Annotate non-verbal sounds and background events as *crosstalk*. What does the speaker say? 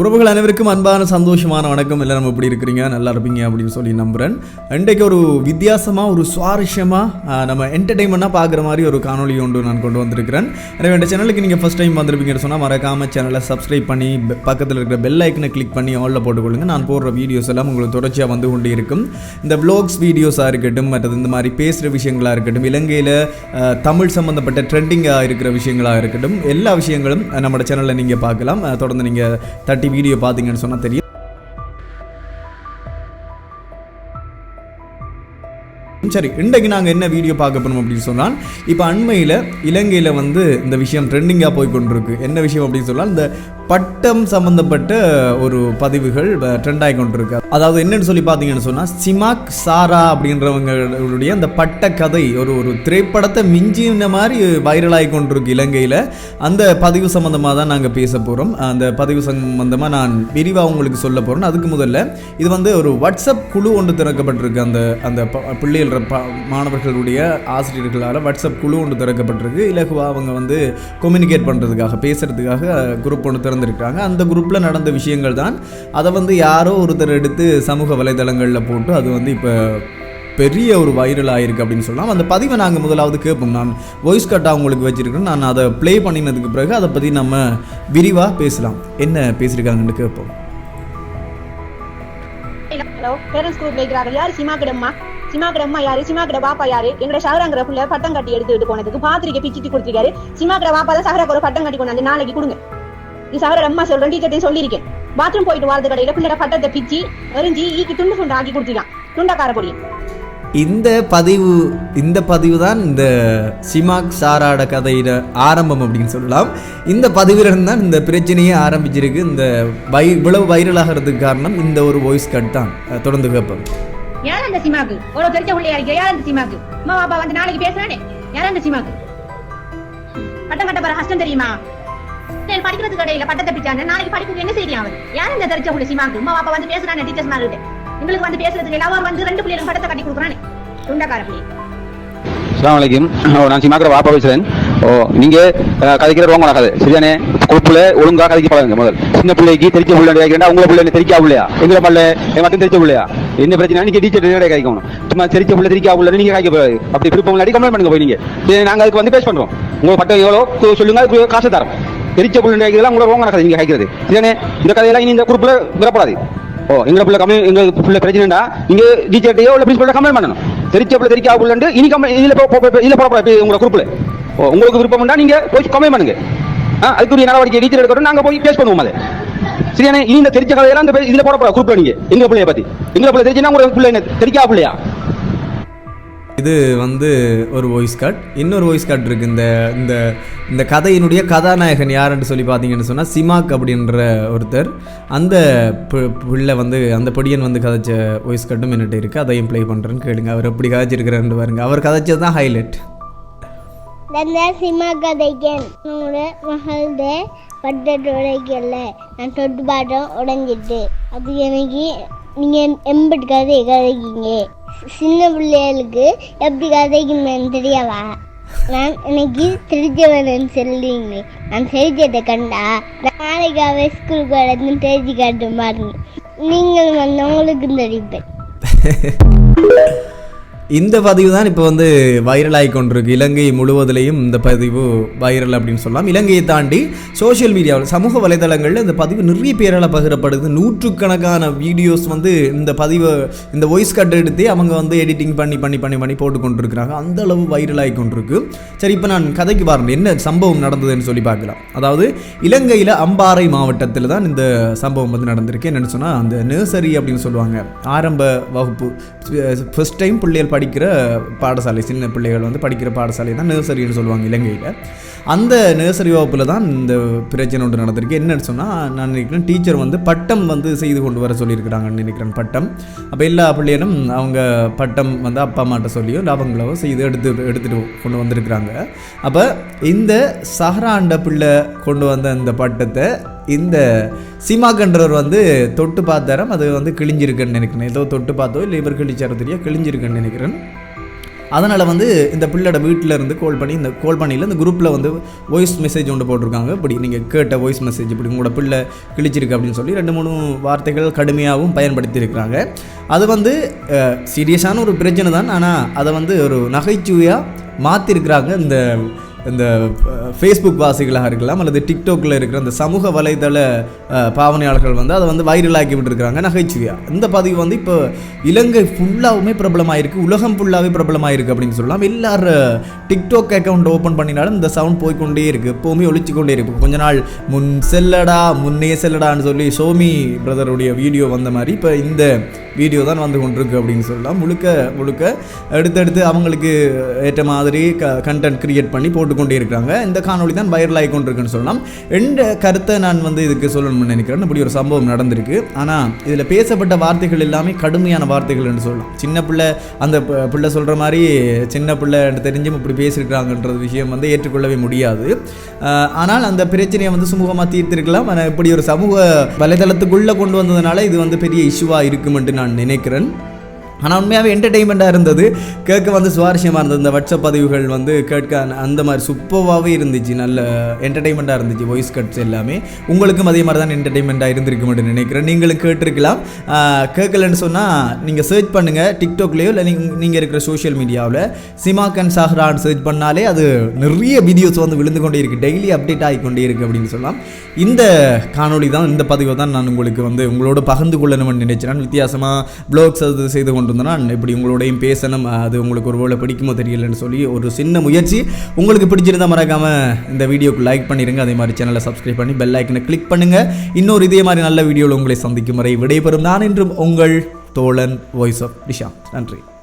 உறவுகள் அனைவருக்கும் அன்பான சந்தோஷமான வணக்கம். எல்லாரும் எப்படி இருக்கிறீங்க? நல்லா இருப்பீங்க அப்படின்னு சொல்லி நம்புகிறேன் இன்றைக்கு ஒரு வித்தியாசமாக ஒரு சுவாரஸ்யமாக நம்ம என்டர்டைன்மெண்ட்டாக பார்க்குற மாதிரி ஒரு காணொலி ஒன்று நான் கொண்டு வந்திருக்கிறேன். எனவே இந்த சேனலுக்கு நீங்கள் ஃபஸ்ட் டைம் வந்திருப்பீங்கன்னு சொன்னால் மறக்காம சேனலை சப்ஸ்கிரைப் பண்ணி பக்கத்தில் இருக்கிற பெல் ஐக்கனை கிளிக் பண்ணி ஆலில் போட்டுக்கொள்ளுங்க. நான் போடுற வீடியோஸ் எல்லாம் உங்களுக்கு தொடர்ச்சியாக வந்து கொண்டே இருக்கும் இந்த வ்ளாக்ஸ் வீடியோஸாக இருக்கட்டும் மற்றது இந்த மாதிரி பேசுகிற விஷயங்களாக இருக்கட்டும் இலங்கையில் தமிழ் சம்மந்தப்பட்ட ட்ரெண்டிங்காக இருக்கிற விஷயங்களாக இருக்கட்டும் எல்லா விஷயங்களும் நம்மளோட சேனலில் நீங்கள் பார்க்கலாம். தொடர்ந்து நீங்கள் தட்டி வீடியோ பார்த்தீங்கன்னு சொன்னால் தெரியும். சரி இன்றைக்கு நாங்கள் என்ன வீடியோ பார்க்க போறோம் அப்படின்னு சொன்னால் இப்போ அண்மையில் இலங்கையில் வந்து இந்த விஷயம் ட்ரெண்டிங்காக போய் கொண்டிருக்கு. என்ன விஷயம் அப்படின்னு சொன்னால் இந்த பட்டம் சம்மந்தப்பட்ட ஒரு பதிவுகள் ட்ரெண்ட் ஆகி கொண்டிருக்கு. அதாவது என்னன்னு சொல்லி பார்த்தீங்கன்னு சொன்னால் சிமாக் சாரா அப்படின்றவங்களுடைய அந்த பட்ட கதை ஒரு ஒரு திரைப்படத்தை மிஞ்சின மாதிரி வைரலாகி கொண்டிருக்கு இலங்கையில். அந்த பதிவு சம்மந்தமாக தான் நாங்கள் பேச போகிறோம் அந்த பதிவு சம்மந்தமாக நான் விரிவாக உங்களுக்கு சொல்ல போகிறேன் அதுக்கு முதல்ல இது வந்து ஒரு வாட்ஸ்அப் குழு ஒன்று திறக்கப்பட்டிருக்கு. அந்த அந்த பிள்ளைகள் ப- மாணவர்களுடைய ஆசிரியர்களால் வாட்ஸ்அப் குழு ஒன்று திறக்கப்பட்டிருக்கு. இலகுவாக அவங்க வந்து கம்யூனிகேட் பண்ணுறதுக்காக பேசுகிறதுக்காக குரூப் ஒன்று திறந்திருக்காங்க அந்த குரூப்பில் நடந்த விஷயங்கள் தான். அதை வந்து யாரோ ஒருத்தர் எடுத்து சமூக வலைதளங்களில் போட்டு அது வந்து இப்போ பெரிய ஒரு வைரல் ஆயிருக்கு அப்படின்னு சொல்லலாம். அந்த பதிவை நாங்கள் முதலாவது கேட்போம். நான் வாய்ஸ் கட்டாக உங்களுக்கு வச்சுருக்கேன் நான் அதை ப்ளே பண்ணினதுக்கு பிறகு அதை பற்றி நம்ம விரிவாக பேசலாம். என்ன பேசியிருக்காங்கன்னு கேட்போம். ஹலோ பேரண்ட்ஸ் குரூப்ல இருக்கிறாங்க யாரு? சிமாக்கட அம்மா சிமாக்கட அம்மா யாரு? சிமாக்கட பாப்பா யாரு? எங்கட சஹராங்கிற புள்ள பட்டம் கட்டி எடுத்துட்டு போனதுக்கு பாத்திரிக்கை பிச்சிட்டு கொடுத்துருக்காரு. சிமாக்கட பாப்பா தான் சஹராக்கு ஒரு பட்டம் கட்டி கொண்டாந்து நாளைக்கு கொடுங்க. சஹர அம்மா சொல்றேன் டீச்சர்ட்டையும் சொல்லியிருக்கேன். பாத்ரூம் போயிட்டு வாழ்ந்த கடையில பிள்ளைட பட்டத்தை பிச்சு எரிஞ்சு ஈக்கி துண்டு துண்டு ஆக்கி கொடுத்துருக்கான் துண்டக்கார பொடி. இந்த பதிவு இந்த பதிவு தான் இந்த சிமாக் சாராட கதையிட ஆரம்பம் அப்படின்னு சொல்லலாம். இந்த பதிவிலிருந்து தான் இந்த பிரச்சனையே ஆரம்பிச்சிருக்கு. இந்த வை இவ்வளவு வைரலாகிறதுக்கு காரணம் இந்த ஒரு வாய்ஸ் கட் தான். தொடர்ந்து கேட்போம். யார் அந்த சிமாக்கு? ஒரு தெரிஞ்ச பிள்ளையா இருக்கு? யார் அந்த சிமாக்கு? அம்மா பாப்பா வந்து நாளைக்கு பேசுறானே. யார் அந்த சிமாக்கு? பட்டம் கட்ட போற கஷ்டம் தெரியுமா? சரி படிக்கிறது கடையில பட்டத்தை பிச்சாங்க நாளைக்கு படிக்கிறது என்ன செய்யும் அவன் யார் இந்த தெரிஞ்ச புள்ள சிமாக்கு உமா பாப்பா வந்து பேசுறாங்க டீச்சர்ஸ் மாதிரி எங்களுக்கு வந்து பேசுறதுக்கு எல்லாரும் வந்து ரெண்டு பிள்ளைகளும் பட்டத்தை கட்டி கொடுக்குறானே. துண்டக்கார பிள்ளை அஸ்லாம் வலைக்கும் நான் சிமாக்கிற வாப்பா பேசுறேன். ஓ நீங்க கதைக்கிற ரோங்க கதை. சரிதானே? குழுப்புல ஒழுங்கா கதைக்கு பழகுங்க முதல். சின்ன பிள்ளைக்கு தெரிச்ச பிள்ளை கேட்கிறா உங்களை பிள்ளை தெரிக்கா பிள்ளையா? எங்களை பள்ள என் மட்டும் தெரிச்ச பிள்ளையா? என்ன பிரச்சனை? நீங்க டீச்சர் கிடைக்கணும் சும்மா தெரிச்ச பிள்ளை தெரிக்கா பிள்ளை நீங்க காய்க்க போறாது அப்படி விருப்பம் இல்லாட்டி கம்ப்ளைண்ட் பண்ணுங்க போய் நீங்க. சரி, நாங்க அதுக்கு வந்து பேஸ் பண்றோம். உங்கள் பட்டம் எவ்வளோ? சொல்லுங்கள். சொல்லுங்க காசு தரோம் தெரிச்ச பிள்ளை இதெல்லாம் உங்களோட ரோங்க கதை நீங்கள் கேட்கறது சரிதானே? இந்த கதையெல்லாம் இனி இந்த குரூப்பில் விடப்படாது. ஓ எங்களை பிள்ளை கம்மி எங்க பிள்ளை பிரச்சனைடா நீங்க டீச்சர்ட்டையோ இல்லை பிரின்சிபல்ட்ட கம்ப்ளைண்ட் பண்ணணும். தெரிச்ச பிள்ளை தெரிக்கா பிள்ளைண்டு இனி கம்ப்ளைண்ட் இதில் இதில் போடப்படாது போ- இதுல ஓ உங்களுக்கு விருப்பம்டா நீங்கள் போய் கம்ப்ளைண்ட் பண்ணுங்க. ஆ, அதுக்குரிய நடவடிக்கை டீச்சர் எடுக்கணும் நாங்கள் போய் பேஸ் பண்ணுவோம் அதை. சரியான இனி இந்த தெரிச்ச கதையெல்லாம் இந்த இதில் போடப்படாது போடக்கூடாது நீங்கள் எங்கள் பிள்ளைய பற்றி எங்க பிள்ளை தெரிஞ்சுன்னா உங்களுக்கு பிள்ளை என்ன? தெரிக்கா பிள்ளையா? இது வந்து ஒரு வாய்ஸ் கார்ட் இன்னொரு வாய்ஸ் கார்ட் இருக்குது இந்த இந்த இந்த கதையினுடைய கதாநாயகன் யாருன்னு சொல்லி பார்த்தீங்கன்னு சொன்னால் சிமாக் அப்படின்ற ஒருத்தர். அந்த பிள்ளை வந்து அந்த பொடியன் வந்து கதைச்ச வாய்ஸ் கார்டும் என்னட்டு இருக்குது அதையும் ப்ளே பண்ணுறேன்னு கேளுங்க. அவர் எப்படி கதைச்சிருக்கிறாருன்னு பாருங்க. அவர் கதைச்சது தான் ஹைலைட் தந்த சிமா கதைக்கன் உங்களோட மகள்த பட்டட்டு உடைக்கல. நான் தொட்டு பாட்டம் உடைஞ்சிட்டு. அது எனக்கு நீங்கள் எம்பட்டு கதை கதைக்கீங்க. சின்ன பிள்ளைகளுக்கு எப்படி கதைக்குன்னு தெரியவா? நான் எனக்கு தெரிஞ்சவன் சொல்லுவீங்க நான் தெரிஞ்சதை கண்டா நாளைக்கு அவ ஸ்கூலுக்கு வரது தெரிஞ்சு காட்டு பாருங்க. நீங்கள் வந்து உங்களுக்கும் தெரிவிப்பேன். *laughs* இந்த பதிவு தான் இப்போ வந்து வைரலாகி கொண்டிருக்கு. இலங்கை முழுவதிலையும் இந்த பதிவு வைரல் அப்படின்னு சொல்லலாம். இலங்கையை தாண்டி சோஷியல் மீடியாவில் சமூக வலைதளங்களில் இந்த பதிவு நிறைய பேரால் பகிரப்படுது. நூற்றுக்கணக்கான வீடியோஸ் வந்து இந்த பதிவை இந்த வாய்ஸ் கட் எடுத்து அவங்க வந்து எடிட்டிங் பண்ணி பண்ணி பண்ணி பண்ணி போட்டு கொண்டிருக்கிறாங்க. அந்த அளவு வைரலாகி கொண்டிருக்கு. சரி இப்போ நான் கதைக்கு பாருங்கள் என்ன சம்பவம் நடந்ததுன்னு சொல்லி பார்க்கலாம். அதாவது இலங்கையில் அம்பாறை மாவட்டத்தில் தான் இந்த சம்பவம் வந்து நடந்திருக்கு. என்னென்னு சொன்னால் அந்த நர்சரி அப்படின்னு சொல்லுவாங்க. ஆரம்ப வகுப்பு ஃபஸ்ட் டைம் பிள்ளைகள் படிக்கிற பாடசாலை சின்ன பிள்ளைகள் வந்து படிக்கிற பாடசாலை தான் நர்சரின்னு சொல்லுவாங்க இலங்கையில். அந்த நர்சரி வகுப்பில் தான் இந்த பிரச்சனை ஒன்று நடந்திருக்கு. என்னன்னு சொன்னால் நான் நினைக்கிறேன் டீச்சர் வந்து பட்டம் வந்து செய்து கொண்டு வர சொல்லியிருக்கிறாங்கன்னு நினைக்கிறேன் பட்டம். அப்போ எல்லா பிள்ளைகளும் அவங்க பட்டம் வந்து அப்பா அம்மாட்ட சொல்லியோ இல்லை அவங்களோ செய்து எடுத்து எடுத்துகிட்டு கொண்டு வந்திருக்கிறாங்க. அப்போ இந்த சஹராண்ட பிள்ளை கொண்டு வந்த அந்த பட்டத்தை இந்த சீமாக்கன்றவர் வந்து தொட்டு பார்த்தாராம் அது வந்து கிழிஞ்சிருக்குன்னு நினைக்கிறேன். ஏதோ தொட்டு பார்த்தோ இல்லை இவர் கிழிச்சாரோ தெரியா கிழிஞ்சிருக்குன்னு நினைக்கிறேன். அதனால் வந்து இந்த பிள்ளையோட வீட்டில் இருந்து கால் பண்ணி இந்த கால் பண்ணியில் இந்த குரூப்பில் வந்து வாய்ஸ் மெசேஜ் ஒன்று போட்டிருக்காங்க. இப்படி நீங்கள் கேட்ட வாய்ஸ் மெசேஜ் இப்படி உங்களோட பிள்ளை கிழிச்சிருக்கு அப்படின்னு சொல்லி ரெண்டு மூணு வார்த்தைகள் கடுமையாகவும் பயன்படுத்தியிருக்கிறாங்க. அது வந்து சீரியஸான ஒரு பிரச்சனை தான் ஆனால் அதை வந்து ஒரு நகைச்சுவையாக மாற்றிருக்கிறாங்க இந்த இந்த ஃபேஸ்புக் வாசிகளாக இருக்கலாம் அல்லது டிக்டாக்ல இருக்கிற அந்த சமூக வலைதள பாவனையாளர்கள் வந்து அதை வந்து வைரலாக்கி விட்டுருக்காங்க நகைச்சுவையாக இந்த பதிவு வந்து இப்போ இலங்கை ஃபுல்லாகவுமே பிரபலமாயிருக்கு உலகம் ஃபுல்லாகவே பிரபலமாயிருக்கு அப்படின்னு சொல்லலாம். எல்லாரும் டிக்டாக் அக்கௌண்ட் ஓப்பன் பண்ணினாலும் இந்த சவுண்ட் போய்க்கொண்டே இருக்குது எப்போவுமே ஒழிச்சு கொண்டே இருக்கு கொஞ்ச நாள் முன் செல்லடா முன்னே செல்லடான்னு சொல்லி சோமி பிரதருடைய வீடியோ வந்த மாதிரி இப்போ இந்த வீடியோ தான் வந்து கொண்டிருக்கு அப்படின்னு சொல்லலாம். முழுக்க முழுக்க அடுத்தடுத்து அவங்களுக்கு ஏற்ற மாதிரி க கண்டென்ட் கிரியேட் பண்ணி போட்டுக்கொண்டே இருக்காங்க இந்த காணொளி தான் வைரல் ஆகி கொண்டிருக்குன்னு சொல்லலாம். எந்த கருத்தை நான் வந்து இதுக்கு சொல்லணும்னு நினைக்கிறேன். இப்படி ஒரு சம்பவம் நடந்திருக்கு. ஆனால் இதில் பேசப்பட்ட வார்த்தைகள் எல்லாமே கடுமையான வார்த்தைகள்னு சொல்லலாம். சின்ன பிள்ளை அந்த பிள்ளை சொல்கிற மாதிரி சின்ன பிள்ளை தெரிஞ்சும் இப்படி பேசியிருக்காங்கன்றது விஷயம் வந்து ஏற்றுக்கொள்ளவே முடியாது. ஆனால் அந்த பிரச்சனையை வந்து சுமூகமாக தீர்த்திருக்கலாம். ஆனால் இப்படி ஒரு சமூக வலைதளத்துக்குள்ளே கொண்டு வந்ததுனால இது வந்து பெரிய இஷ்யூவாக இருக்குமென்று நான் நான் நினைக்கிறேன். ஆனால் உண்மையாகவே என்டர்டெயின்மெண்ட்டாக இருந்தது. கேட்க வந்து சுவாரஸ்யமாக இருந்தது. இந்த வாட்ஸ்அப் பதிவுகள் வந்து கேட்க அந்த- மாதிரி சூப்பராகவே இருந்துச்சு. நல்ல என்டர்டெயின்மெண்ட்டாக இருந்துச்சு வாய்ஸ் கட்ஸ் எல்லாமே. உங்களுக்கும் அதே மாதிரி தான் என்டர்டெயின்மெண்ட்டாக இருந்திருக்கும் நினைக்கிறேன். நீங்களும் கேட்டிருக்கலாம். கேட்கலன்னு சொன்னால் நீங்கள் சர்ச் பண்ணுங்கள் டிக்டாக்லேயோ இல்லை நீங்கள் இருக்கிற சோஷியல் மீடியாவில் சிமாக்கன் சாஹ்ரான் சர்ச் பண்ணாலே அது நிறைய வீடியோஸ் வந்து விழுந்து கொண்டே இருக்குது டெய்லி அப்டேட் ஆகிக்கொண்டே இருக்குது அப்படின்னு சொல்லலாம். இந்த காணொளி தான் இந்த பதிவை தான் நான் உங்களுக்கு வந்து உங்களோட பகிர்ந்து கொள்ளணும்னு நினைச்சேன். வித்தியாசமாக ப்ளாக்ஸ் அது செய்து கொண்டு நான் இப்படி உங்களோடையும் பேசணும் அது உங்களுக்கு ஒரு வேலை பிடிக்குமோ தெரியலன்னு சொல்லி ஒரு சின்ன முயற்சி. உங்களுக்கு பிடிச்சிருந்தா மறக்காமல் இந்த வீடியோக்கு லைக் பண்ணிடுங்க அதே மாதிரி சேனலை சப்ஸ்கிரைப் பண்ணி பெல் ஐக்கனை கிளிக் பண்ணுங்கள் இன்னொரு இதே மாதிரி நல்ல வீடியோவில் உங்களை சந்திக்கும் வரை விடைபெறும். நான் என்றும் உங்கள் தோழன் வாய்ஸ் ஆஃப் டிஷா நன்றி.